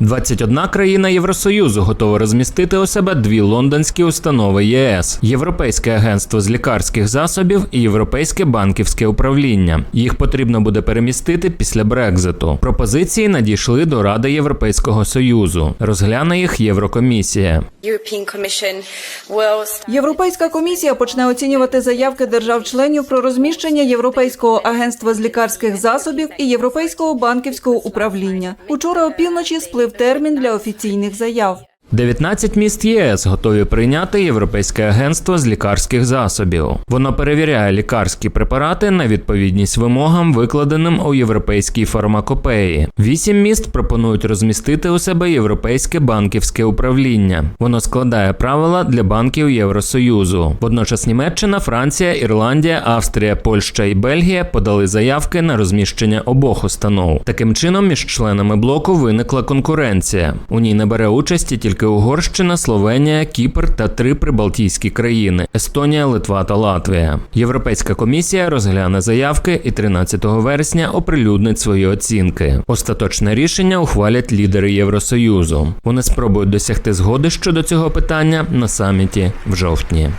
21 країна Євросоюзу готова розмістити у себе дві лондонські установи ЄС: Європейське агентство з лікарських засобів і Європейське банківське управління. Їх потрібно буде перемістити після Брекзиту. Пропозиції надійшли до Ради Європейського союзу. Розгляне їх Єврокомісія. Європейська комісія почне оцінювати заявки держав-членів про розміщення Європейського агентства з лікарських засобів і Європейського банківського управління. Учора опівночі сплив термін для офіційних заяв. 19 міст єС готові прийняти Європейське агентство з лікарських засобів. Воно перевіряє лікарські препарати на відповідність вимогам, викладеним у європейській фармакопеї. Вісім міст пропонують розмістити у себе Європейське банківське управління. Воно складає правила для банків Євросоюзу. Водночас Німеччина, Франція, Ірландія, Австрія, Польща і Бельгія подали заявки на розміщення обох установ. Таким чином, між членами блоку виникла конкуренція. У ній не бере участі тільки Угорщина, Словенія, Кіпр та три прибалтійські країни Естонія, Литва та Латвія. Європейська комісія розгляне заявки і 13 вересня оприлюднить свої оцінки. Остаточне рішення ухвалять лідери Євросоюзу. Вони спробують досягти згоди щодо цього питання на саміті в жовтні.